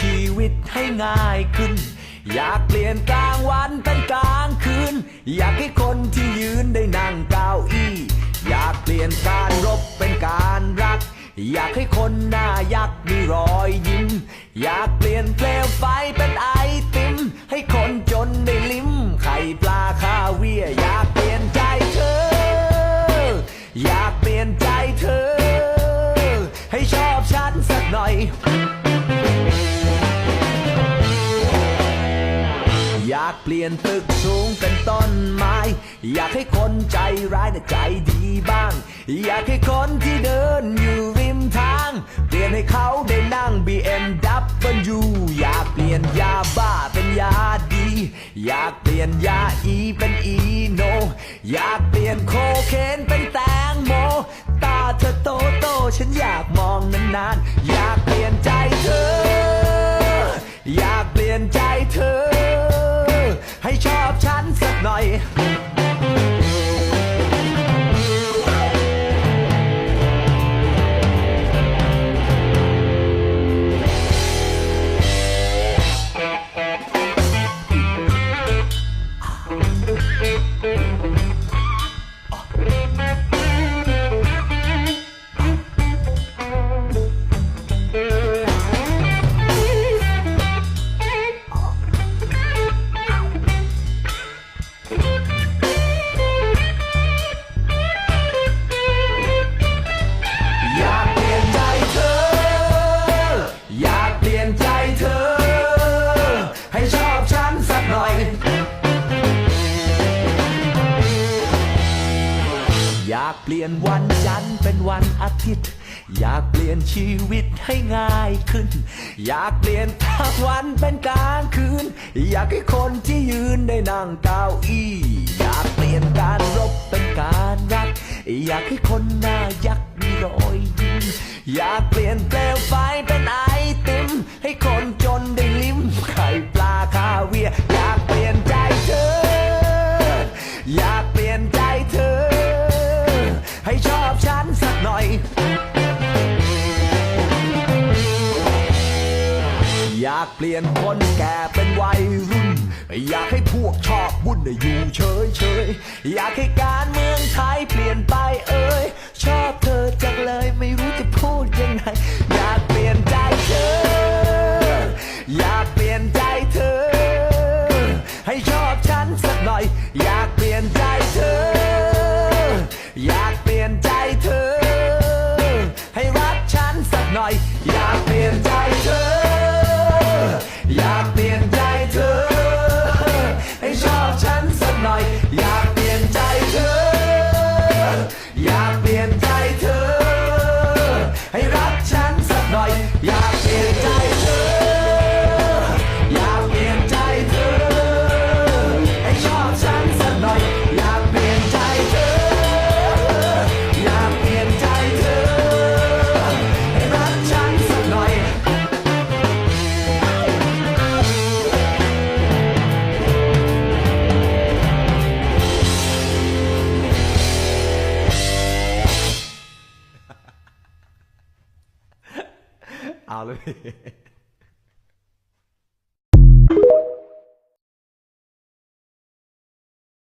ชีวิตให้ง่ายขึ้น อยากเปลี่ยนกลางวันเป็นกลางคืน อยากให้คนที่ยืนได้นั่งเก้าอี้ อยากเปลี่ยนการรบเป็นการรัก อยากให้คนหน้ายักมีรอยยิ้ม อยากเปลี่ยนเปลวไฟเป็นไอติม ให้คนจนได้ลิ้มไข่ปลาคาเวียอยากเปลี่ยนใจเธอ อยากเปลี่ยนใจเธอ ให้ชอบฉันสักหน่อย เปลี่ยนตึกสูงเป็นต้นไม้ อยากให้คนใจร้ายน่ะใจดีบ้าง อยากให้คนที่เดินอยู่ริมทาง เปลี่ยนให้เขาได้นั่ง BMW อยากเปลี่ยนยาบ้าเป็นยาดี อยากเปลี่ยนยาอีเป็นอีโน อยากเปลี่ยนโคเคนเป็นแตงโม ตาเธอโตโตฉันอยากมองนานๆ อยากเปลี่ยนใจ น อยากเปลี่ยนวันจันทร์เป็นวันอาทิตย์ อยากเปลี่ยนชีวิตให้ง่ายขึ้น อยากเปลี่ยนกลางวันเป็นกลางคืน อยากให้คนที่ยืนได้นั่งเก้าอี้ อยากเปลี่ยนการรบเป็นการรัก อยากให้คนหน้ายักษ์มีรอยยิ้มอยากเปลี่ยนเปลวไฟเป็นไอติม ให้คน อยอยากเปลี่ยนคนแก่เป็นวัยรุ่น อยากให้พวกชอบวุ่นอยู่เฉยเฉยอยากให้การเมืองไทยเปลี่ยนไปเอ่ยชอบเธอจังเลยไม่รู้จะพูดยังไง อยากเปลี่ยนใจเธอ อยากเปลี่ยนใจเธอ ให้ชอบ อยากเปลี่ยนใจเธอ เอาเลย